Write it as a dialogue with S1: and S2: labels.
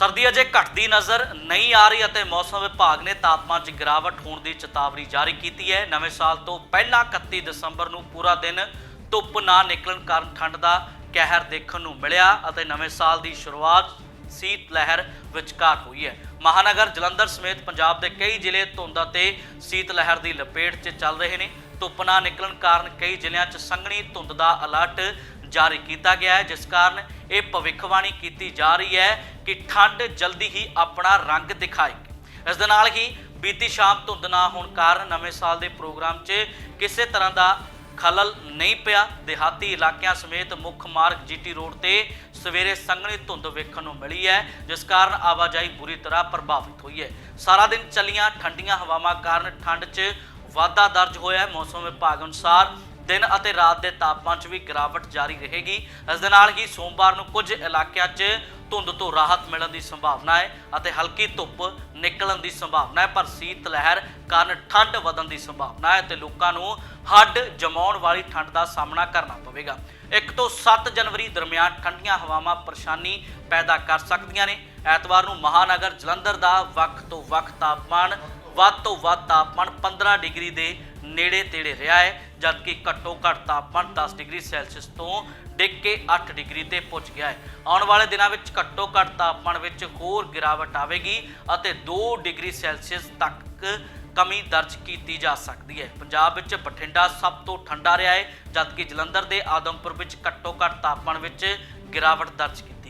S1: ਸਰਦੀ ਅਜੇ ਘਟਦੀ ਨਜ਼ਰ ਨਹੀਂ ਆ ਰਹੀ ਅਤੇ ਮੌਸਮ ਵਿਭਾਗ ਨੇ ਤਾਪਮਾਨ 'ਚ ਗਿਰਾਵਟ ਹੋਣ ਦੀ ਚੇਤਾਵਨੀ ਜਾਰੀ ਕੀਤੀ ਹੈ। ਨਵੇਂ ਸਾਲ ਤੋਂ ਪਹਿਲਾਂ 31 ਦਸੰਬਰ ਨੂੰ ਪੂਰਾ ਦਿਨ ਧੁੱਪ ਨਾ ਨਿਕਲਣ ਕਾਰਨ ਠੰਡ ਦਾ ਕਹਿਰ ਦੇਖਣ ਨੂੰ ਮਿਲਿਆ ਅਤੇ ਨਵੇਂ ਸਾਲ ਦੀ ਸ਼ੁਰੂਆਤ ਸੀਤ ਲਹਿਰ ਵਿਚਕਾਰ ਹੋਈ ਹੈ। ਮਹਾਨਗਰ, ਜਲੰਧਰ ਸਮੇਤ ਪੰਜਾਬ ਦੇ ਕਈ ਜ਼ਿਲ੍ਹੇ ਧੁੰਦ ਅਤੇ ਸੀਤ ਲਹਿਰ ਦੀ ਲਪੇਟ 'ਚ ਚੱਲ ਰਹੇ ਨੇ। ਧੁੱਪ ਨਾ ਨਿਕਲਣ ਕਾਰਨ ਕਈ ਜ਼ਿਲ੍ਹਿਆਂ 'ਚ ਸੰਘਣੀ ਧੁੰਦ ਦਾ ਅਲਰਟ ਜਾਰੀ ਕੀਤਾ ਗਿਆ ਹੈ, ਜਿਸ ਕਾਰਨ ਇਹ ਭਵਿੱਖਬਾਣੀ ਕੀਤੀ ਜਾ ਰਹੀ ਹੈ ਕਿ ਠੰਡ ਜਲਦੀ ਹੀ ਆਪਣਾ ਰੰਗ ਦਿਖਾਏਗੀ। ਇਸ ਦੇ ਨਾਲ ਹੀ ਬੀਤੀ ਸ਼ਾਮ ਧੁੰਦ ਨਾ ਹੋਣ ਕਾਰਨ ਨਵੇਂ ਸਾਲ ਦੇ ਪ੍ਰੋਗਰਾਮ 'ਚ ਕਿਸੇ ਤਰ੍ਹਾਂ ਦਾ ਖਲਲ ਨਹੀਂ ਪਿਆ। ਦਿਹਾਤੀ ਇਲਾਕਿਆਂ ਸਮੇਤ ਮੁੱਖ ਮਾਰਗ ਜੀਟੀ ਰੋਡ ਤੇ ਸਵੇਰੇ ਸੰਘਣੀ ਧੁੰਦ ਵੇਖਣ ਨੂੰ ਮਿਲੀ ਹੈ, ਜਿਸ ਕਾਰਨ ਆਵਾਜਾਈ ਬੁਰੀ ਤਰ੍ਹਾਂ ਪ੍ਰਭਾਵਿਤ ਹੋਈ ਹੈ। ਸਾਰਾ ਦਿਨ ਚੱਲੀਆਂ ਠੰਡੀਆਂ ਹਵਾਵਾਂ ਕਾਰਨ ਠੰਡ 'ਚ ਵਾਧਾ ਦਰਜ ਹੋਇਆ ਹੈ। ਮੌਸਮ ਵਿਭਾਗ ਅਨੁਸਾਰ ਦਿਨ ਅਤੇ ਰਾਤ ਦੇ ਤਾਪਮਾਨ 'ਚ ਵੀ ਗਿਰਾਵਟ ਜਾਰੀ ਰਹੇਗੀ। ਇਸ ਦੇ ਨਾਲ ਹੀ ਸੋਮਵਾਰ ਨੂੰ ਕੁਝ ਇਲਾਕਿਆਂ 'ਚ ਧੁੰਦ ਤੋਂ ਰਾਹਤ ਮਿਲਣ ਦੀ ਸੰਭਾਵਨਾ ਹੈ ਅਤੇ ਹਲਕੀ ਧੁੱਪ ਨਿਕਲਣ ਦੀ ਸੰਭਾਵਨਾ ਹੈ, ਪਰ ਸੀਤ ਲਹਿਰ ਕਾਰਨ ਠੰਡ ਵਧਣ ਦੀ ਸੰਭਾਵਨਾ ਹੈ ਤੇ ਲੋਕਾਂ ਨੂੰ ਹੱਡ ਜਮਾਉਣ ਵਾਲੀ ਠੰਡ ਦਾ ਸਾਹਮਣਾ ਕਰਨਾ ਪਵੇਗਾ। 1 ਤੋਂ 7 ਜਨਵਰੀ ਦਰਮਿਆਨ ਠੰਡੀਆਂ ਹਵਾਵਾਂ ਪਰੇਸ਼ਾਨੀ ਪੈਦਾ ਕਰ ਸਕਦੀਆਂ ਨੇ। ਐਤਵਾਰ ਨੂੰ ਮਹਾਨਗਰ ਜਲੰਧਰ ਦਾ ਵੱਖ ਤੋਂ ਵੱਖ ਤਾਪਮਾਨ ਵੱਧ ਤੋਂ ਵੱਧ ਤਾਪਮਾਨ 15 ਡਿਗਰੀ ਦੇ ਨੇੜੇ ਤੇੜੇ ਰਿਹਾ ਹੈ, ਜਦਕਿ ਘੱਟੋ ਘੱਟ ਤਾਪਮਾਨ 10 ਡਿਗਰੀ ਸੈਲਸੀਅਸ ਤੋਂ ਡਿੱਗ ਕੇ 8 ਡਿਗਰੀ ਤੇ ਪਹੁੰਚ ਗਿਆ ਹੈ। ਆਉਣ ਵਾਲੇ ਦਿਨਾਂ ਵਿੱਚ ਘੱਟੋ ਘੱਟ ਤਾਪਮਾਨ ਵਿੱਚ ਹੋਰ ਗਿਰਾਵਟ ਆਵੇਗੀ ਅਤੇ 2 ਡਿਗਰੀ ਸੈਲਸੀਅਸ ਤੱਕ ਕਮੀ ਦਰਜ ਕੀਤੀ ਜਾ ਸਕਦੀ ਹੈ। ਪੰਜਾਬ ਵਿੱਚ ਬਠਿੰਡਾ ਸਭ ਤੋਂ ਠੰਡਾ ਰਿਹਾ ਹੈ, ਜਦਕਿ ਜਲੰਧਰ ਦੇ ਆਦਮਪੁਰ ਵਿੱਚ ਘੱਟੋ ਘੱਟ ਤਾਪਮਾਨ ਵਿੱਚ ਗਿਰਾਵਟ ਦਰਜ ਕੀਤੀ